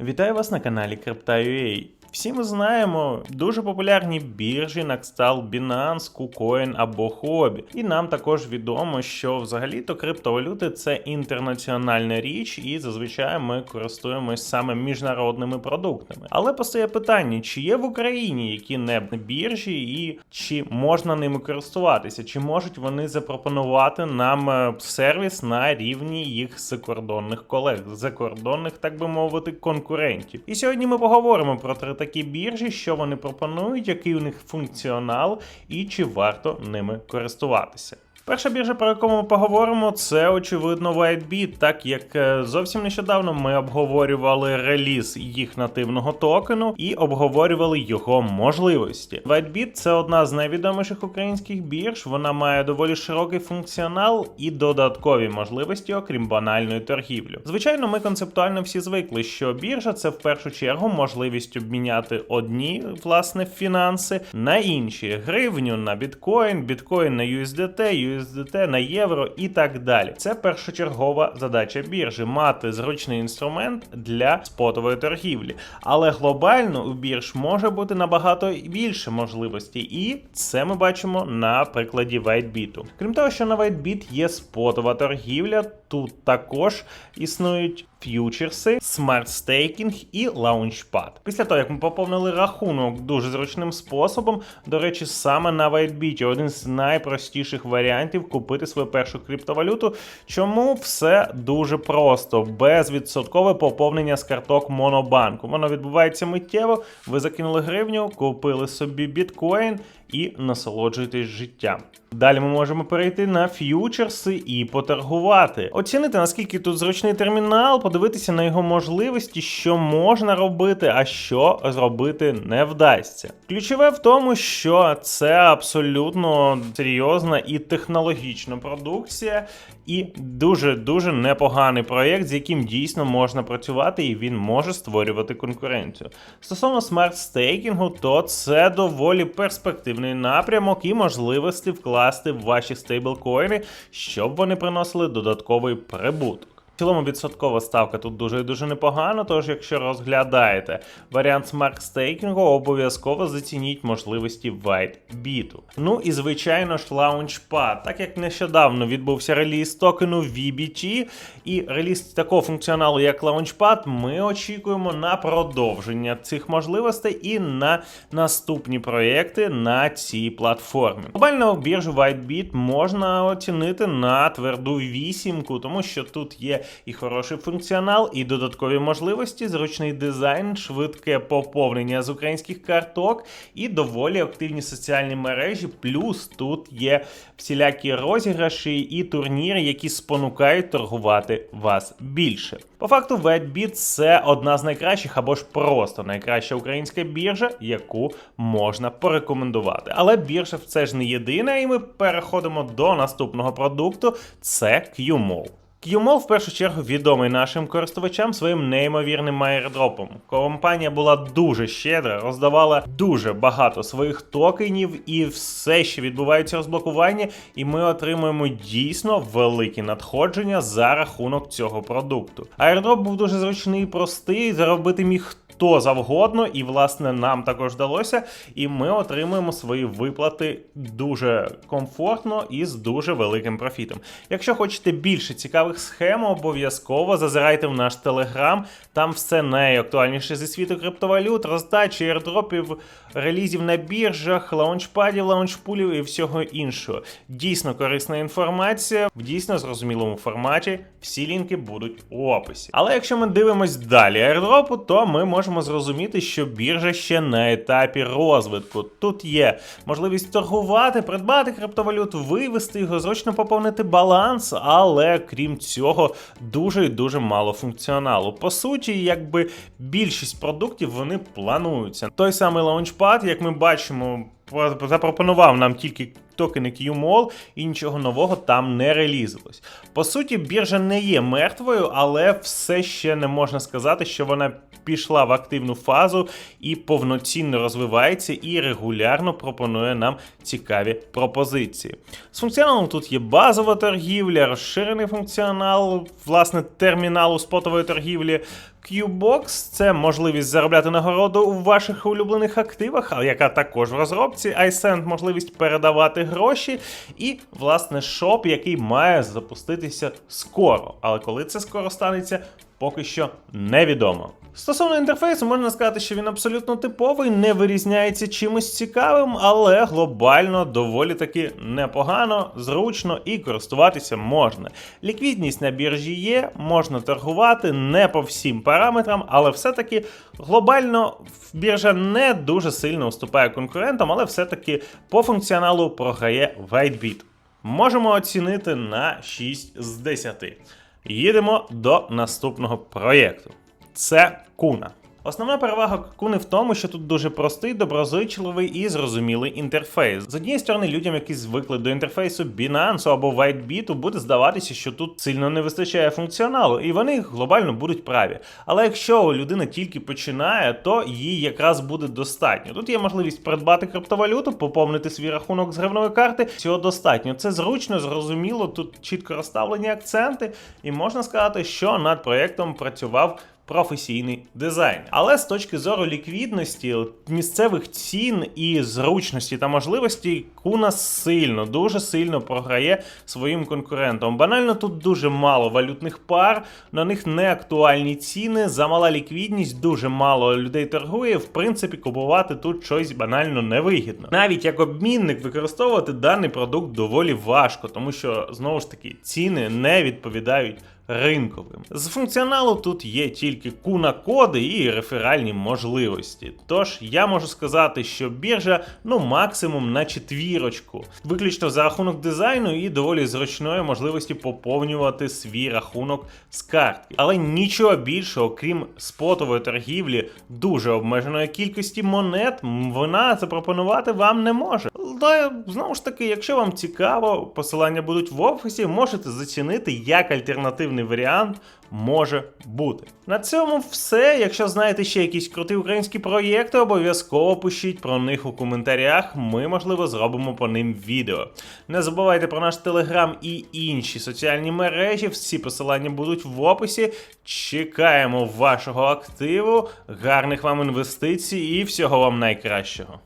Вітаю вас на каналі Crypto.ua. Всі ми знаємо дуже популярні біржі на кшталт Binance, KuCoin або Huobi. І нам також відомо, що взагалі-то криптовалюти це інтернаціональна річ, і зазвичай ми користуємось саме міжнародними продуктами. Але постає питання, чи є в Україні які не біржі, і чи можна ними користуватися, чи можуть вони запропонувати нам е, сервіс на рівні їх закордонних колег, закордонних, так би мовити, конкурентів. І сьогодні ми поговоримо про три такі біржі, що вони пропонують, який у них функціонал і чи варто ними користуватися. Перша біржа, про яку ми поговоримо, це очевидно WhiteBit, так як е, зовсім нещодавно ми обговорювали реліз їх нативного токену і обговорювали його можливості. WhiteBit – це одна з найвідоміших українських бірж. Вона має доволі широкий функціонал і додаткові можливості, окрім банальної торгівлі. Звичайно, ми концептуально всі звикли, що біржа це в першу чергу можливість обміняти одні власне фінанси на інші гривню на біткоін, біткоін на USDT, USDT на євро і так далі. Це першочергова задача біржі мати зручний інструмент для спотової торгівлі. Але глобально у бірж може бути набагато більше можливостей, і це ми бачимо на прикладі WhiteBit. Крім того, що на WhiteBit є спотова торгівля, тут також існують ф'ючерси, смарт стейкінг і лаунчпад. Після того, як ми поповнили рахунок дуже зручним способом, до речі, саме на WhiteBit один з найпростіших варіантів купити свою першу криптовалюту. Чому все дуже просто, безвідсоткове поповнення з карток Монобанку. Воно відбувається миттєво. Ви закинули гривню, купили собі біткоін і насолоджуєтесь життям. Далі ми можемо перейти на ф'ючерси і поторгувати, оцінити наскільки тут зручний термінал, подивитися на його можливості, що можна робити, а що зробити не вдасться. Ключове в тому, що це абсолютно серйозна і технологічна продукція, і дуже дуже непоганий проєкт, з яким дійсно можна працювати, і він може створювати конкуренцію. Стосовно смарт-стейкінгу, то це доволі перспективний напрямок і можливості вкласти в ваші стейблкоїни, щоб вони приносили додатковий прибуток. В цілому відсоткова ставка тут дуже і дуже непогано, тож якщо розглядаєте варіант смарт-стейкінгу, обов'язково зацініть можливості WhiteBit. Ну і звичайно ж Launchpad. Так як нещодавно відбувся реліз токену VBT і реліз такого функціоналу, як Launchpad, ми очікуємо на продовження цих можливостей і на наступні проекти на цій платформі. Глобальну біржу WhiteBit можна оцінити на тверду вісімку, тому що тут є і хороший функціонал, і додаткові можливості, зручний дизайн, швидке поповнення з українських карток і доволі активні соціальні мережі. Плюс тут є всілякі розіграші і турніри, які спонукають торгувати вас більше. По факту, WhiteBit – це одна з найкращих або ж просто найкраща українська біржа, яку можна порекомендувати. Але біржа це ж не єдина, і ми переходимо до наступного продукту: це QMall. QMall в першу чергу відомий нашим користувачам своїм неймовірним айрдропом. Компанія була дуже щедра, роздавала дуже багато своїх токенів, і все ще відбувається розблокування, і ми отримуємо дійсно великі надходження за рахунок цього продукту. Айрдроп був дуже зручний і простий, заробити міг хто завгодно, і власне нам також вдалося. І ми отримуємо свої виплати дуже комфортно і з дуже великим профітом. Якщо хочете більше цікавих схем, обов'язково зазирайте в наш телеграм. Там все найактуальніше зі світу криптовалют, роздачі, аірдропів, релізів на біржах, лаунчпадів, лаунчпулів і всього іншого. Дійсно корисна інформація в дійсно зрозумілому форматі. Всі лінки будуть у описі. Але якщо ми дивимось далі аірдропу, то ми можемо зрозуміти, що біржа ще на етапі розвитку. Тут є можливість торгувати, придбати криптовалюту, вивести його, зручно поповнити баланс, але крім цього, дуже і дуже мало функціоналу. По суті, якби більшість продуктів вони плануються. Той самий лаунчпад, як ми бачимо, запропонував нам тільки токени QMall і нічого нового там не релізилось. По суті, біржа не є мертвою, але все ще не можна сказати, що вона пішла в активну фазу і повноцінно розвивається і регулярно пропонує нам цікаві пропозиції. З функціоналом тут є базова торгівля, розширений функціонал, власне, терміналу спотової торгівлі, Qbox це можливість заробляти нагороду у ваших улюблених активах, яка також в розробці. iSend можливість передавати гроші. І, власне, шоп, який має запуститися скоро. Але коли це скоро станеться, поки що невідомо. Стосовно інтерфейсу, можна сказати, що він абсолютно типовий, не вирізняється чимось цікавим, але глобально доволі таки непогано, зручно і користуватися можна. Ліквідність на біржі є, можна торгувати не по всім параметрам, але все-таки глобально біржа не дуже сильно уступає конкурентам, але все-таки по функціоналу програє WhiteBit. Можемо оцінити на 6 з 10. Їдемо до наступного проєкту. Це Куна. Основна перевага Куни в тому, що тут дуже простий, доброзичливий і зрозумілий інтерфейс. З однієї сторони, людям, які звикли до інтерфейсу Binance або WhiteBit, буде здаватися, що тут сильно не вистачає функціоналу, і вони глобально будуть праві. Але якщо людина тільки починає, то їй якраз буде достатньо. Тут є можливість придбати криптовалюту, поповнити свій рахунок з гривної карти. Цього достатньо. Це зручно, зрозуміло, тут чітко розставлені акценти, і можна сказати, що над проєктом працював професійний дизайн. Але з точки зору ліквідності, місцевих цін і зручності та можливості, Куна сильно, дуже сильно програє своїм конкурентам. Банально тут дуже мало валютних пар, на них не актуальні ціни, замала ліквідність, дуже мало людей торгує. В принципі, купувати тут щось банально невигідно. Навіть як обмінник використовувати даний продукт доволі важко, тому що знову ж таки ціни не відповідають ринковим. З функціоналу тут є тільки куна коди і реферальні можливості. Тож я можу сказати, що біржа ну максимум на четвірочку, виключно за рахунок дизайну і доволі зручної можливості поповнювати свій рахунок з картки. Але нічого більше, окрім спотової торгівлі, дуже обмеженої кількості монет, вона запропонувати вам не може. Та знову ж таки, якщо вам цікаво, посилання будуть в офісі, можете зацінити як альтернативний варіант може бути. На цьому все. Якщо знаєте ще якісь круті українські проєкти, обов'язково пишіть про них у коментарях. Ми, можливо, зробимо по ним відео. Не забувайте про наш телеграм і інші соціальні мережі. Всі посилання будуть в описі. Чекаємо вашого активу, гарних вам інвестицій і всього вам найкращого.